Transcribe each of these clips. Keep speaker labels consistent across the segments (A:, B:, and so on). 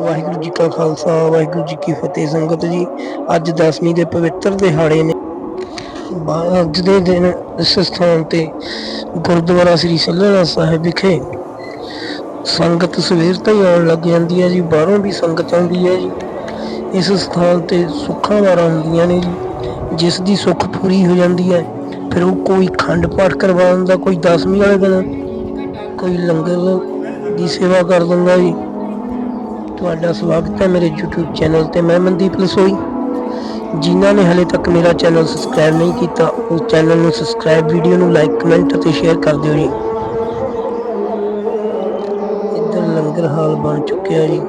A: ਵਾਹਿਗੁਰੂ ਜੀ ਕਾ ਖਾਲਸਾ, ਵਾਹਿਗੁਰੂ ਜੀ ਕੀ ਫਤਿਹ। ਸੰਗਤ ਜੀ, ਅੱਜ ਦਸਵੀਂ ਦੇ ਪਵਿੱਤਰ ਦਿਹਾੜੇ ਨੇ। ਬਾ- ਅੱਜ ਦੇ ਦਿਨ ਇਸ ਸਥਾਨ ਤੇ ਗੁਰਦੁਆਰਾ ਸ੍ਰੀ ਸੱਲੇਲਾ ਸਾਹਿਬ ਵਿਖੇ ਸੰਗਤ ਸਵੇਰ ਤੋਂ ਹੀ ਆਉਣ ਲੱਗ ਜਾਂਦੀ ਹੈ ਜੀ, ਬਾਹਰੋਂ ਵੀ ਸੰਗਤ ਆਉਂਦੀ ਹੈ ਜੀ। ਇਸ ਸਥਾਨ ਤੇ ਸੁੱਖਾਂ ਵਾਰਾਂ ਹੁੰਦੀਆਂ ਨੇ ਜੀ, ਜਿਸ ਦੀ ਸੁੱਖ ਪੂਰੀ ਹੋ ਜਾਂਦੀ ਹੈ। ਫਿਰ ਉਹ ਕੋਈ ਖੰਡ ਪਾਠ ਕਰਵਾ ਦਿੰਦਾ, ਕੋਈ ਦਸਵੀਂ ਵਾਲੇ ਦਿਨ ਕੋਈ ਲੰਗਰ ਦੀ ਸੇਵਾ ਕਰ ਦਿੰਦਾ ਜੀ। ਤੁਹਾਡਾ ਸਵਾਗਤ ਹੈ ਮੇਰੇ YouTube ਚੈਨਲ ਤੇ। ਮੈਂ ਮਨਦੀਪ ਲਸੋਈ ਜਿਨ੍ਹਾਂ ਨੇ ਹਲੇ ਤੱਕ ਮੇਰਾ ਚੈਨਲ ਸਬਸਕ੍ਰਾਈਬ ਨਹੀਂ ਕੀਤਾ, ਉਸ ਚੈਨਲ ਨੂੰ ਸਬਸਕ੍ਰਾਈਬ, ਵੀਡੀਓ ਨੂੰ ਲਾਈਕ, ਕਮੈਂਟ ਅਤੇ ਸ਼ੇਅਰ ਕਰ ਦਿਓ ਜੀ। ਇੱਧਰ ਲੰਗਰ ਹਾਲ ਬਣ ਚੁੱਕਿਆ ਜੀ।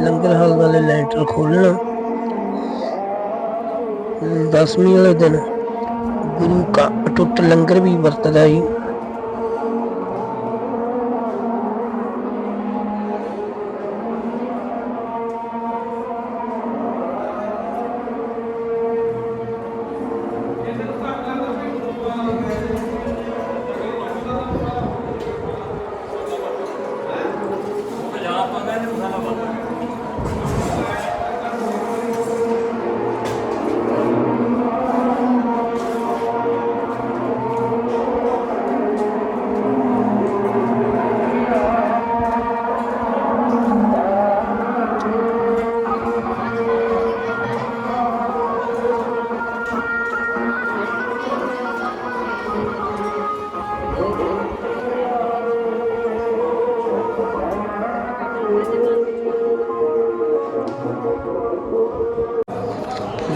A: ਲੰਗਰ ਹਾਲ ਵਾਲੇ ਲੈਂਟਰ ਖੋਲਣਾ ਦਸਵੀਂ ਵਾਲੇ ਦਿਨ ਗੁਰੂ ਕਾ ਅਟੁੱਟ ਲੰਗਰ ਵੀ ਵਰਤਦਾ ਜੀ।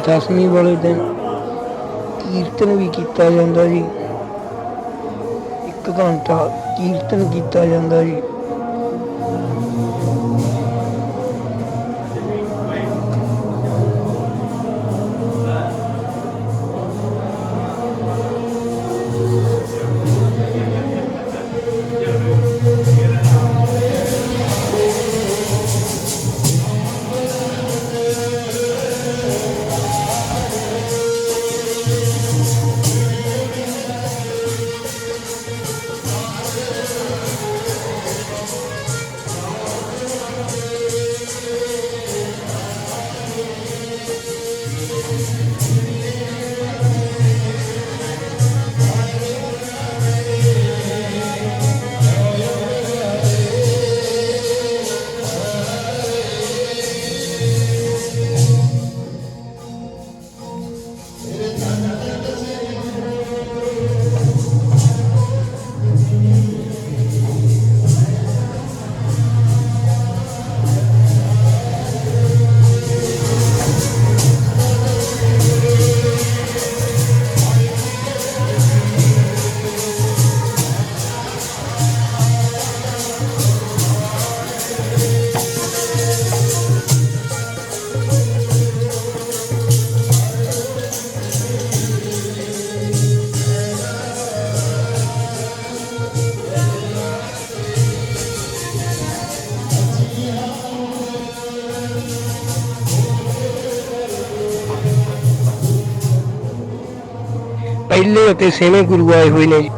A: ਦਸਵੀਂ ਵਾਲੇ ਦਿਨ। ਕੀਰਤਨ ਵੀ ਕੀਤਾ ਜਾਂਦਾ ਜੀ। ਇੱਕ ਘੰਟਾ ਕੀਰਤਨ ਕੀਤਾ ਜਾਂਦਾ ਜੀ। ਪਹਿਲੇ ਅਤੇ ਛੇਵੇਂ ਗੁਰੂ ਆਏ ਹੋਏ ਨੇ। ਜੀ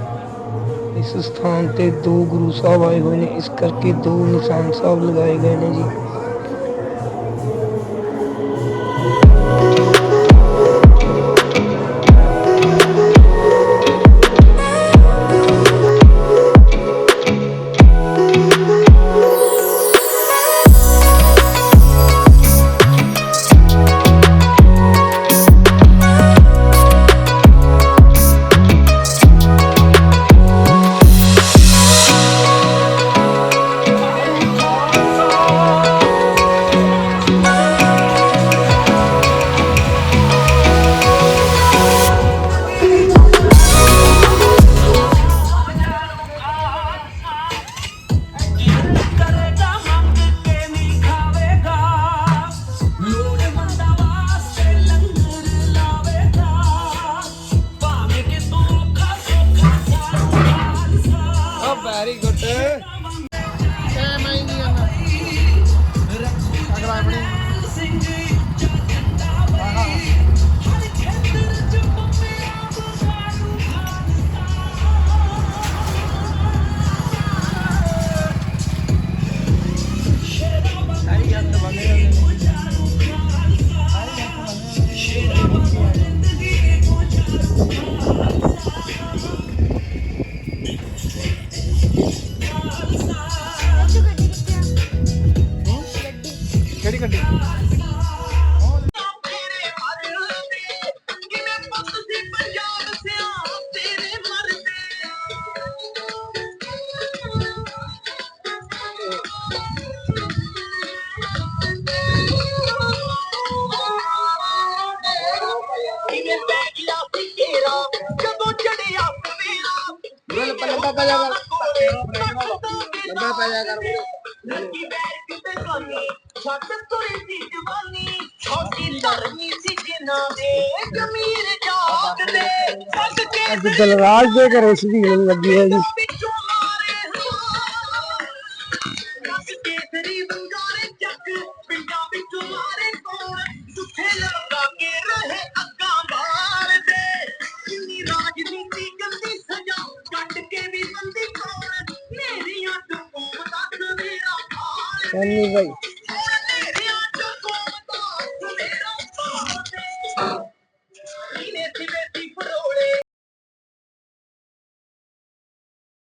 A: ਇਸ ਸਥਾਨ ਤੇ ਦੋ ਗੁਰੂ ਸਾਹਿਬ ਆਏ ਹੋਏ ਨੇ। ਇਸ ਕਰਕੇ ਦੋ ਨਿਸ਼ਾਨ ਸਾਹਿਬ ਲਗਾਏ ਗਏ ਨੇ ਜੀ।
B: ਲੰਬਾ ਪੈ ਜਾ ਲੰਬਾ ਪੈ ਜਾ ਕਰ
A: ਲੜਕੀ ਬੈਠ ਕੇ ਕਾਨੀ ਛੱਤ ਤੁਰੀ ਸੀ ਜਵਾਨੀ ਛੋਟੀ ਧਰਮੀ ਸੀ ਜਿਨ੍ਹਾਂ ਦੇ ਜ਼ਮੀਰ ਜਾਗਦੇ ਸੱਜ ਕੇ
C: ਅੱਜ ਦਲਰਾਜ ਦੇ ਘਰੇ ਸ਼ਬੀਲ ਲੱਗੀ ਹੈ ਜੀ ভাই